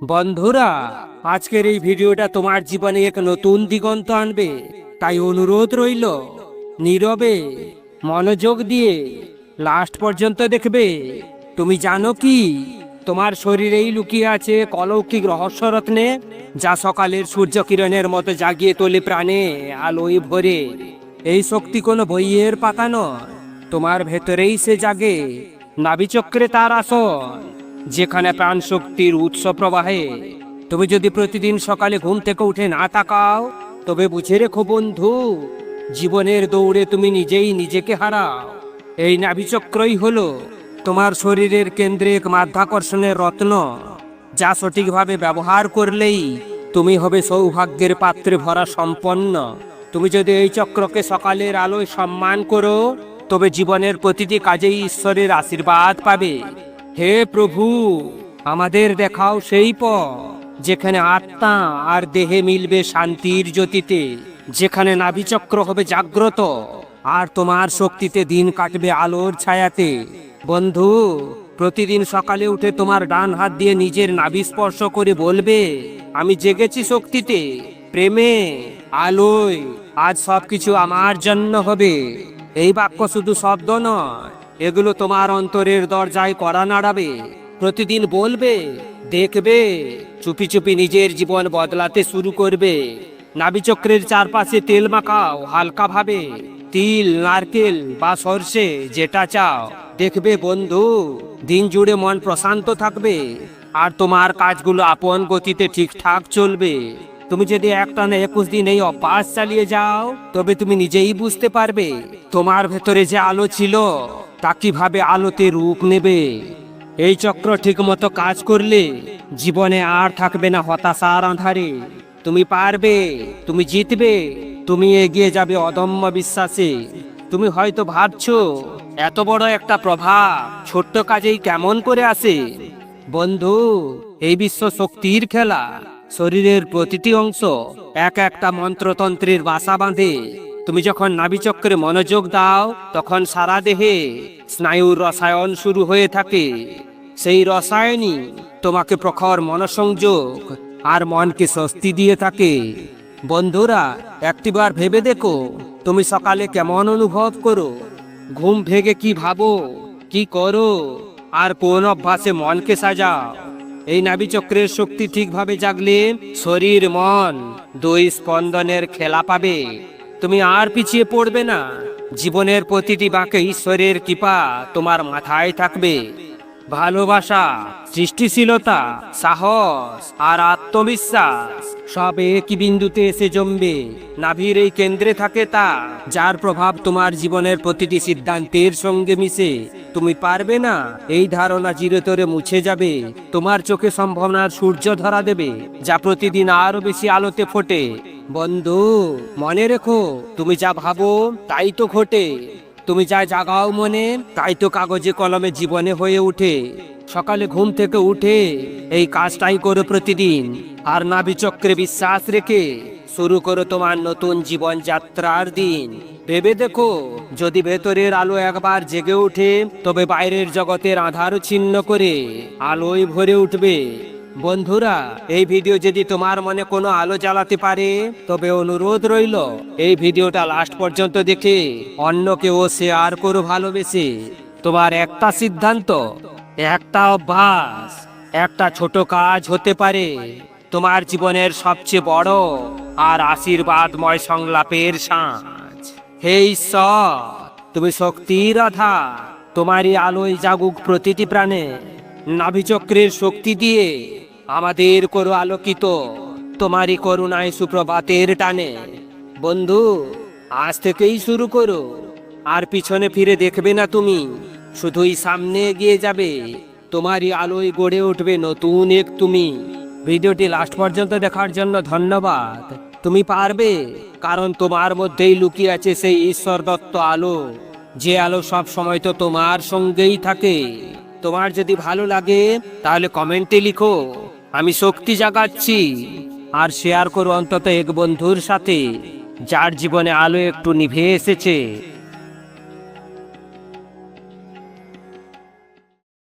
বন্ধুরা, আজকের এই ভিডিওটা তোমার জীবনে এক নতুন দিগন্ত আনবে। তাই অনুরোধ রইল, নীরবে মনোযোগ দিয়ে লাস্ট পর্যন্ত দেখবে। তুমি জানো কি, তোমার শরীরেই লুকিয়ে আছে কলৌকিক রহস্যরত্নে যা সকালের সূর্যকিরণের মতো জাগিয়ে তোলে প্রাণে, আলোয় ভরে। এই শক্তি কোনো বইয়ের পাতা নয়, তোমার ভেতরেই সে জাগে। নাবিচক্রে তার আসন যেখানে প্রাণ শক্তির উৎস প্রবাহে। তুমি যদি প্রতিদিন সকালে ঘুম থেকে উঠে না তাকাও, তবে বুঝে রেখো বন্ধু, জীবনের দৌড়ে তুমি নিজেই নিজেকে হারাও। এই নাভিচক্রই হলো তোমার শরীরের কেন্দ্রে এক মাধ্যাকর্ষণের রত্ন, যা সঠিকভাবে ব্যবহার করলেই তুমি হবে সৌভাগ্যের পাত্রে ভরা সম্পন্ন। তুমি যদি এই চক্রকে সকালের আলোয় সম্মান করো, তবে জীবনের প্রতিটি কাজেই ঈশ্বরের আশীর্বাদ পাবে। হে প্রভু, আমাদের দেখাও সেই পথ যেখানে আত্মা আর দেহে মিলবে শান্তির জ্যোতিতে, যেখানে নাভিচক্র হবে জাগ্রত আর তোমার শক্তিতে দিন কাটবে আলোর ছায়াতে। বন্ধু, প্রতিদিন সকালে উঠে তোমার ডান হাত দিয়ে নিজের নাভি স্পর্শ করে বলবে, আমি জেগেছি শক্তিতে, প্রেমে, আলোয়, আজ সবকিছু আমার জন্য হবে। এই বাক্য শুধু শব্দ নয় এগুলো তোমার অন্তরের দরজায় করা নাড়াবে। প্রতিদিন বলবে, দেখবে, চুপি চুপি নিজের জীবন বদলাতে শুরু করবে। নাবিচক্রের চারপাশে তেল মাখাও, হালকা ভাবে। তিল, নারকেল বা সর্ষে, যেটা চাও। দেখবে বন্ধু, দিন জুড়ে মন প্রশান্ত থাকবে। আর তোমার কাজগুলো আপন গতিতে ঠিকঠাক চলবে। তুমি যদি একটানা একুশ দিন এই অপাস চালিয়ে যাও, তবে তুমি নিজেই বুঝতে পারবে তোমার ভেতরে যে আলো ছিল, তা কীভাবে আলোতে রূপ নেবে। এই চক্র ঠিক মতো কাজ করলে জীবনে আর থাকবে না হতাশার আধারে তুমি পারবে, তুমি জিতবে, তুমি এগিয়ে যাবে অদম্য বিশ্বাসে। তুমি হয়তো ভাবছ, এত বড় একটা প্রভাব ছোট্ট কাজেই কেমন করে আসে? বন্ধু, এই বিশ্ব শক্তির খেলা শরীরের প্রতিটি অংশ এক একটা মন্ত্রতন্ত্রের বাসা বাঁধে। তুমি যখন নাবিচক্রে মনোযোগ দাও, তখন সারা দেহে স্নায়ুর রসায়ন শুরু হয়ে থাকে। সেই রসায়নই তোমাকে প্রখর মনসংযোগ আর মনকে স্বস্তি দিয়ে থাকে। বন্ধুরা, একটিবার ভেবে দেখো, তুমি সকালে কেমন অনুভব করো? ঘুম ভেঙে কি ভাবো? কি করো? আর কোন অভ্যাসে মনকে সাজাও? এই নাবিচক্রের শক্তি ঠিকভাবে জাগলে শরীর, মন দুই স্পন্দনের খেলা পাবে। তুমি আর পিছিয়ে পড়বে না। জীবনের প্রতিটি বাঁকে ঈশ্বরের কৃপা তোমার মাথায় থাকবে। ভালোবাসা, সৃষ্টিশীলতা, সাহস আর আত্মবিশ্বাস সব একই বিন্দুতে এসে জমবে। নাভির এই কেন্দ্রে থাকে তা, যার প্রভাব তোমার জীবনের প্রতিটি সিদ্ধান্তের সঙ্গে মিশে। তুমি পারবে না। এই ধারণা চিরতরে মুছে যাবে। তোমার চোখে সম্ভাবনার সূর্য ধরা দেবে, যা প্রতিদিন আরও বেশি আলোতে ফোটে। বন্ধু, মনে রেখো, তুমি যা ভাবো, তাই তো ঘটে। তুমি যা জাগাও মনে, তাই তো কাগজে কলমে জীবনে হয়ে ওঠে সকালে ঘুম থেকে উঠে, এই কাজটাই করো প্রতিদিন। আর নাবিচক্রে বিশ্বাস রেখে শুরু করো তোমার নতুন জীবন যাত্রার দিন। ভেবে দেখো, যদি ভেতরের আলো একবার জেগে ওঠে, তবে বাইরের জগতের আধার ছিন্ন করে আলোয় ভরে উঠবে। বন্ধুরা, এই ভিডিও যদি তোমার মনে কোনো আলো জ্বালাতে পারে, তবে অনুরোধ রইল, এই ভিডিওটা লাস্ট পর্যন্ত দেখে অন্যকেও শেয়ার করো ভালোবেসে। তোমার একটা সিদ্ধান্ত, একটা অভ্যাস, একটা ছোট কাজ হতে পারে। তোমার জীবনের সবচেয়ে বড় আর আশীর্বাদময় সংলাপের সাঁঝ হে ঈশ্বর, তুমি শক্তির আধার, তোমারই আলোয় জাগুক প্রতিটি প্রাণে। নাভিচক্রের শক্তি দিয়ে আমাদের করো আলোকিত, তোমারই করুণায় সুপ্রভাতের টানে। বন্ধু, আজ থেকেই শুরু করো, আর পিছনে ফিরে দেখবে না তুমি। শুধুই সামনে এগিয়ে যাবে, তোমারই আলোয় গড়ে উঠবে নতুন এক তুমি। ভিডিওটি লাস্ট পর্যন্ত দেখার জন্য ধন্যবাদ। তুমি পারবে, কারণ তোমার মধ্যেই লুকিয়ে আছে সেই ঈশ্বর দত্ত আলো। যে আলো সব সময় তো তোমার সঙ্গেই থাকে। তোমার যদি ভালো লাগে, তাহলে কমেন্টে লিখো। আমি শক্তি জাগাচ্ছি। আর শেয়ার করো অন্তত এক বন্ধুর সাথে, যার জীবনে আলো একটু নিভে এসেছে।